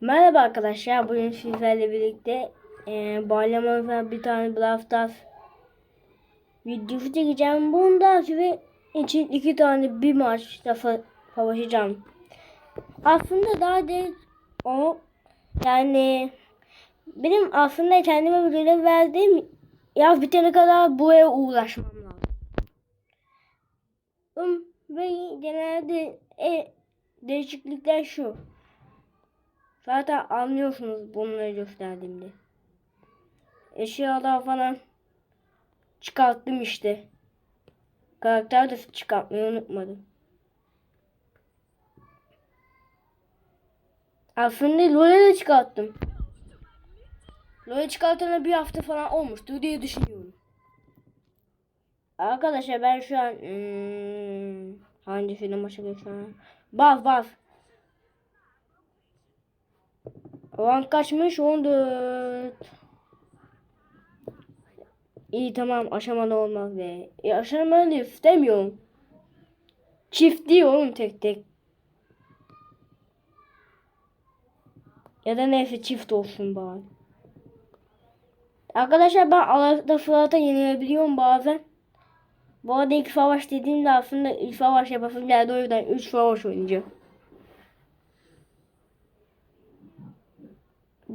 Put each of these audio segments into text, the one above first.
Merhaba arkadaşlar. Bugün sizlerle birlikte e, bağlamadan bir tane Brawl videosu çekeceğim. Bunda ve için iki tane bir maçta savaşacağım. Aslında daha değil o yani benim aslında kendime bir görev verdiğim yaz bitene kadar buraya uğraşmam lazım. Ve genelde e, değişiklikler şu. Zaten anlıyorsunuz bunları gösterdiğimde. Eşyalar falan çıkarttım işte. Karakter de çıkartmayı unutmadım. Aslında LoL'e de çıkarttım. LoL'e çıkartana bir hafta falan olmuştu diye düşünüyorum. Arkadaşlar ben şu an hmm, hangi film maça geçiyorum? Baz baz. Rank kaçmış 14. İyi tamam aşamalı olmaz be. E, aşamalı istemiyorum. Çift değil oğlum tek tek. Ya da neyse çift olsun bari. Arkadaşlar ben Arada Fırat'a yenilebiliyorum bazen. Bu arada ilk savaş dediğimde aslında ilk savaş yapasım geldi o yüzden 3 savaş oynayacağım.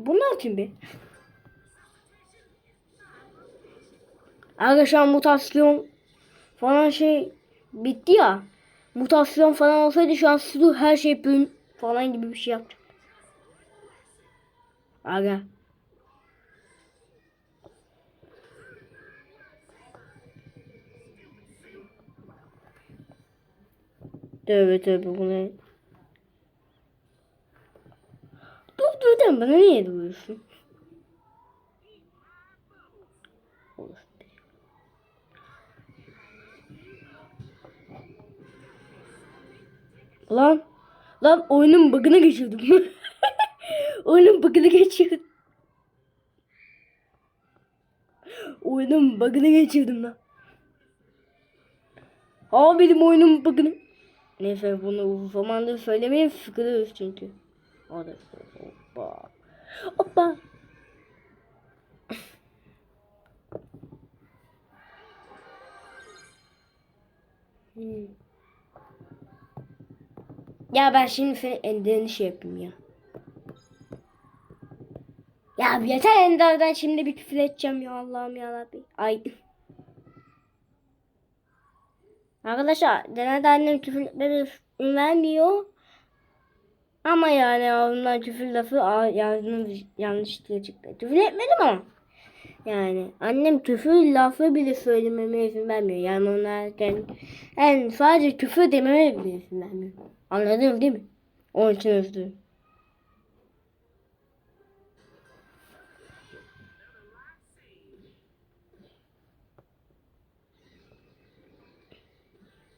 Bunlar kim be? An mutasyon falan şey bitti ya. Mutasyon falan olsaydı şu an su her şey bölüm falan gibi bir şey yapacak. Aga. Tövbe tövbe bu ne? Deme bana niye duruyorsun? Olur. Lan lan oyunun bug'ını geçirdim. oyunun bug'ını geçirdim. Oyunun bug'ını geçirdim lan. Aa benim oyunun bug'ını. Neyse bunu uzun zamandır sıkılıyoruz çünkü. Hadi. Hoppa. Hoppa. Hmm. Ya ben şimdi senin enderini şey yapayım ya. Ya yeter enderden şimdi bir küfür edeceğim ya Allah'ım ya Rabbi. Ay. Arkadaşlar genelde annem küfürleri vermiyor. Ama yani ağzımdan küfür lafı yanlış diye çıktı. Küfür etmedim ama. Yani annem küfür lafı bile söylememe izin vermiyor. Yani onlarken en sadece küfür dememe bile izin vermiyor. Anladın değil mi? Onun için üzüldüm.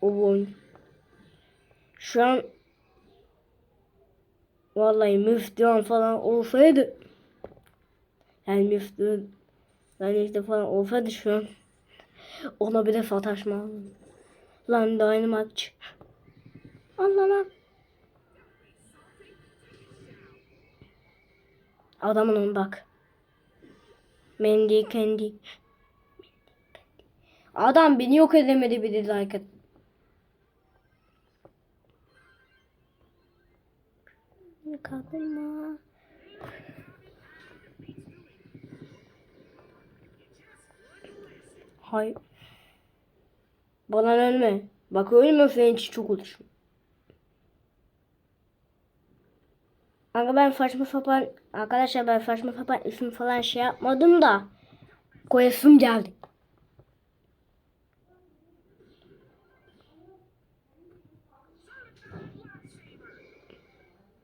O. Şu an Vallahi müftüan falan olsaydı. Yani müftüan yani işte falan olsaydı şu an. Ona bile sataşma lan Dynamax. Allah lan adamın on bak. Mendy kendi adam beni yok edemedi bir de like Kapılma. Hayır. Bana ölme. Bak ölme için çok olur. Aga ben saçma sapan arkadaşlar ben saçma sapan isim falan şey yapmadım da koyasım geldi.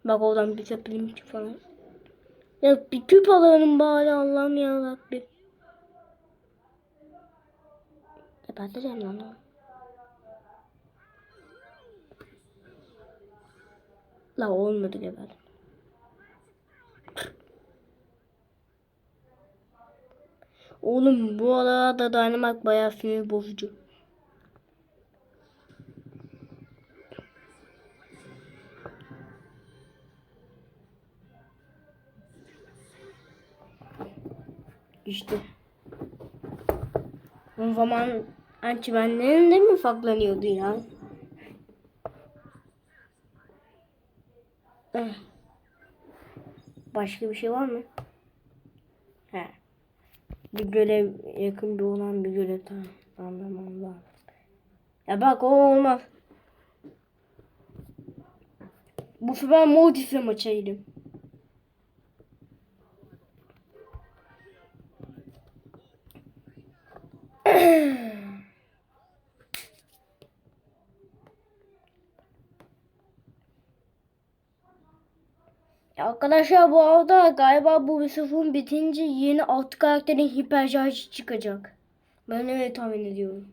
Bak oradan bir zeppelin falan. Ya bir küp alalım bari Allah'ım ya Rabbi. Geberteceğim lan onu. La olmadı geber. Oğlum bu arada Dynamite bayağı sinir bozucu. İşte. O zaman antibenlerin de mi farklanıyordu ya? Eh. Başka bir şey var mı? He. Bir görev yakın bir olan bir görev tamam. Anlamam lazım. Ya bak o olmaz. Bu sefer Mortis'le maça. Arkadaşlar bu arada galiba bu sezon bitince yeni alt karakterin hiper şarjı çıkacak. Ben öyle tahmin ediyorum.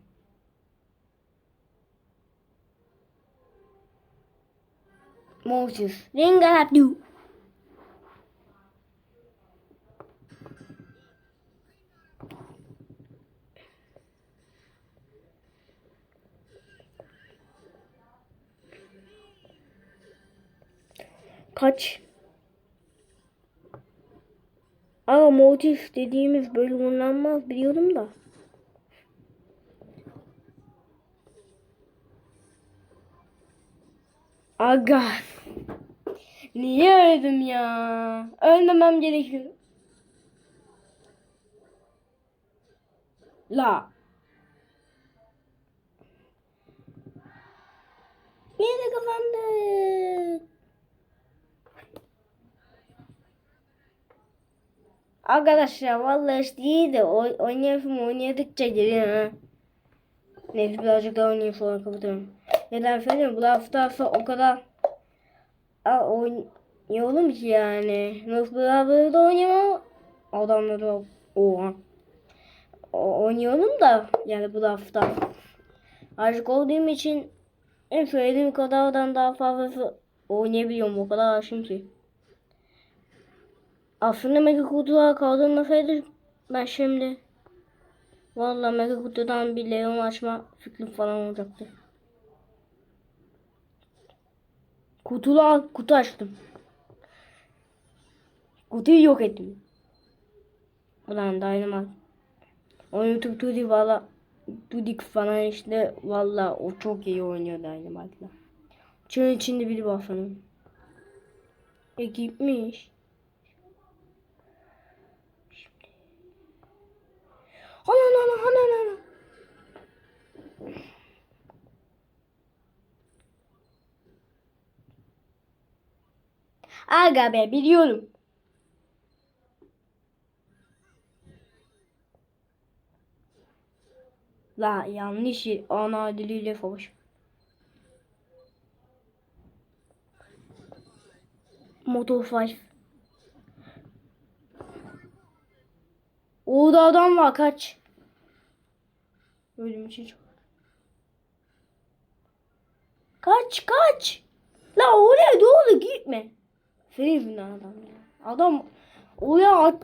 Moses. Ringalaplu. Kaç? Aa motif dediğimiz böyle kullanmaz biliyorum da. Aga. Niye öldüm ya? Ölmemem gerekiyor. La. Niye de Arkadaşlar vallahi işte iyi de oy- oynayalım oynadıkça geliyor ha. Neyse birazcık daha oynayayım sonra kapatıyorum. Neden söyleyeyim bu hafta o kadar Aa, oynayalım ki yani. Nasıl beraber de oynayamam. Adamla da oha. O, oynayalım da yani bu hafta. Aşık olduğum için en söylediğim kadardan daha fazla oynayabiliyorum. O kadar aşığım ki. Aslında mega kutuya kaldırmasaydı ben şimdi Vallahi mega kutudan bir Leon açma fikrim falan olacaktı. Kutula kutu açtım. Kutuyu yok ettim. Ulan Dynamite. O YouTube Tudik valla Tudik falan işte valla o çok iyi oynuyor Dynamite'la. Çığın içinde biri var sanırım. Ekipmiş. Ana ana ana ana ana. Aga be biliyorum. La yanlış ana diliyle savaş. Motor 5. Orada adam var kaç. Ölüm için çok. Kaç kaç. La oraya doğru gitme. Senin adam ya. Adam oraya at.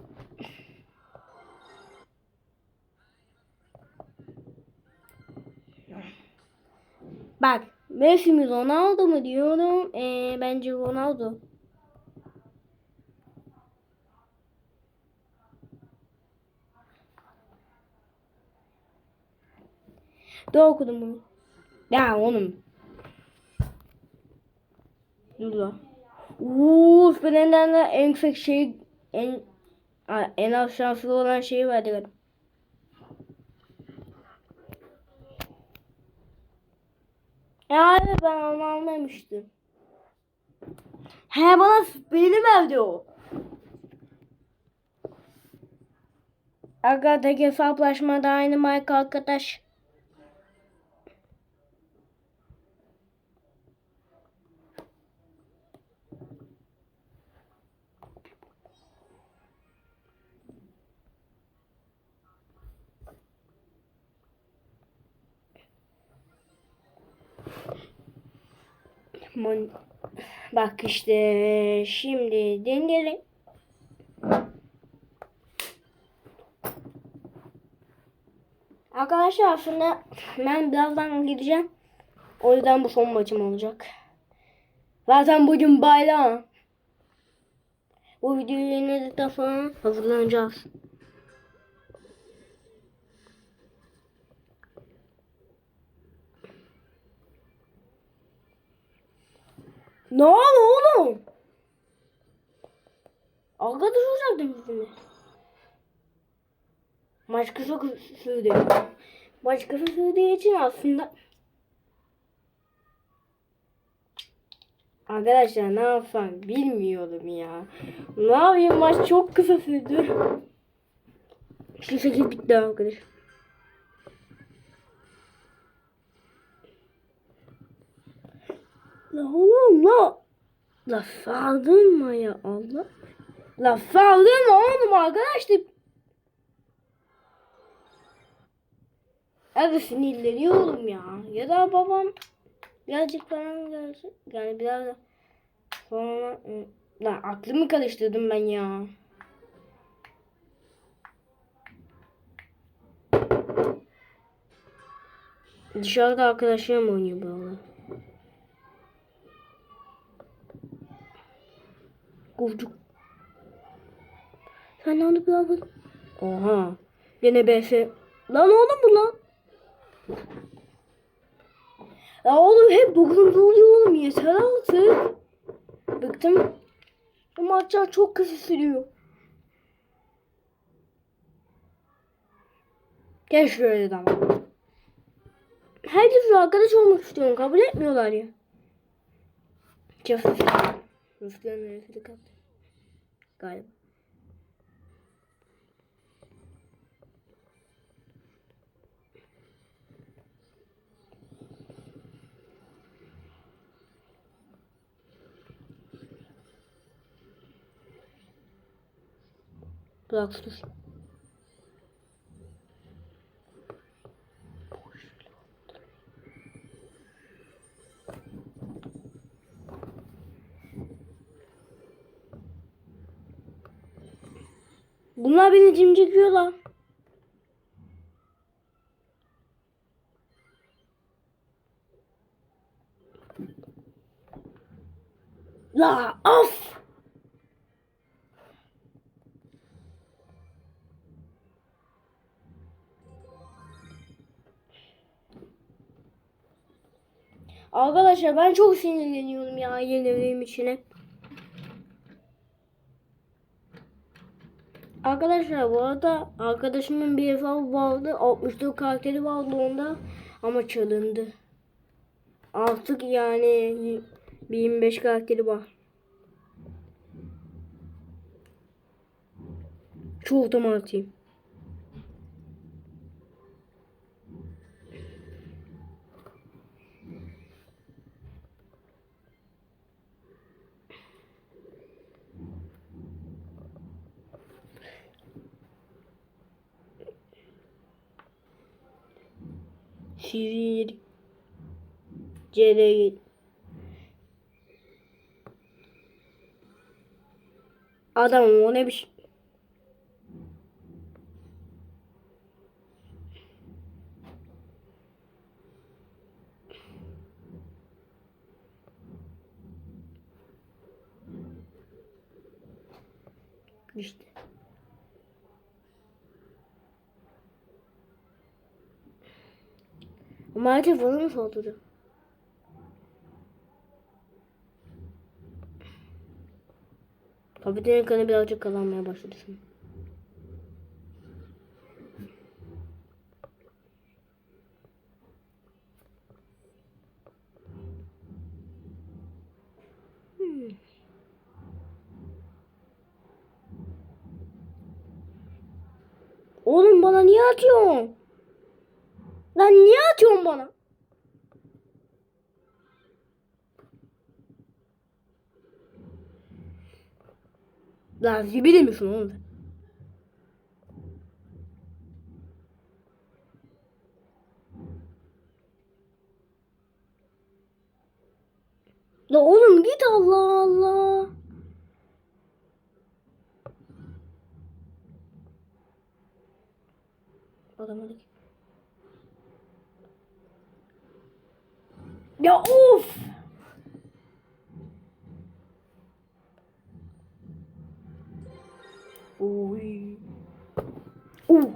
Bak Messi mi Ronaldo mu diyorum. Ee, bence Ronaldo. Doğru okudum bunu. Ya oğlum. Dur la. Uuu Fener'den de en yüksek şey en en az şanslı olan şeyi verdi galiba. Ya evet ben onu anlamıştım. He bana benim evde o. Aga tek hesaplaşmada aynı Mike arkadaş. Mon Bak işte şimdi deneyelim. Arkadaşlar aslında ben birazdan gideceğim. O yüzden bu son maçım olacak. Zaten bugün bayram. Bu videoyu yayınladıktan sonra hazırlanacağız. Ne oldu oğlum? Olacaktım şimdi. Maç kısa sürdü. Kısa sürdüğü için aslında Arkadaşlar ne yapsam bilmiyorum ya. Ne yapayım maç çok kısa sürdü. Şu şekil bitti arkadaş. La oğlum la. Laf aldın mı ya Allah? Laf aldın mı oğlum arkadaşlar? Evet sinirleniyorum ya. Ya da babam birazcık falan gelse. Yani biraz da sonra Lan aklımı karıştırdım ben ya. Dışarıda arkadaşlarım oynuyor bu Kovcuk. Sen oldu biraz bak. Oha. Yine BS. Lan oğlum bu lan. Ya oğlum hep dokuzuncu oluyor oğlum yeter artık. Bıktım. Bu maçlar çok kısa sürüyor. Keşke öyle de ama. Herkesle arkadaş olmak istiyorum. Kabul etmiyorlar ya. Cafif. Rıfkı'nın nefesi kaptı. Galiba. Bırak dur. Bunlar beni cimcikiyor lan. La of! Arkadaşlar ben çok sinirleniyorum ya yenildiğim için hep. Arkadaşlar bu arada arkadaşımın bir hesabı vardı. 64 karakteri vardı onda. Ama çalındı. Artık yani bir 25 karakteri var. Çok otomatik. Sivil Cere Adam o ne bir şey. İşte. Ama telefonu mu soğutucu? Kapitenin ekranı birazcık kazanmaya başladı şimdi. Hmm. Oğlum bana niye atıyorsun? Lan niye atıyorsun bana? Lan zibidi misin oğlum sen? La oğlum git Allah Allah. Adama Ya of. Oy. Uh.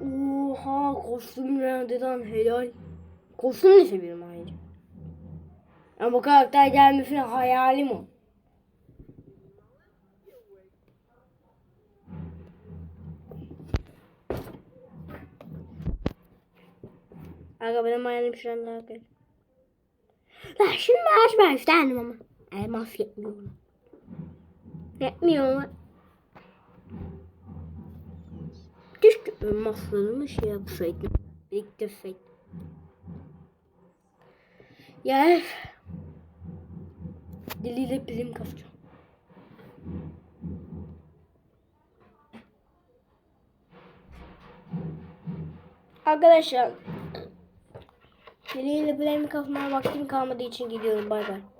Oha kostüm ya dedem helal. De seviyorum ayrıca. Ama bu karakter gelmesine hayalim o. Aga benim hayalim şu an daha kötü. Lan şimdi açma isterdim ama. Elmas yetmiyor. Yetmiyor ama. Keşke elmaslarımı şey yapsaydım. Biriktirseydim. Ya. Diliyle prim kasacağım. Arkadaşlar Diliyle prim kasmaya vaktim kalmadığı için gidiyorum. Bay bay.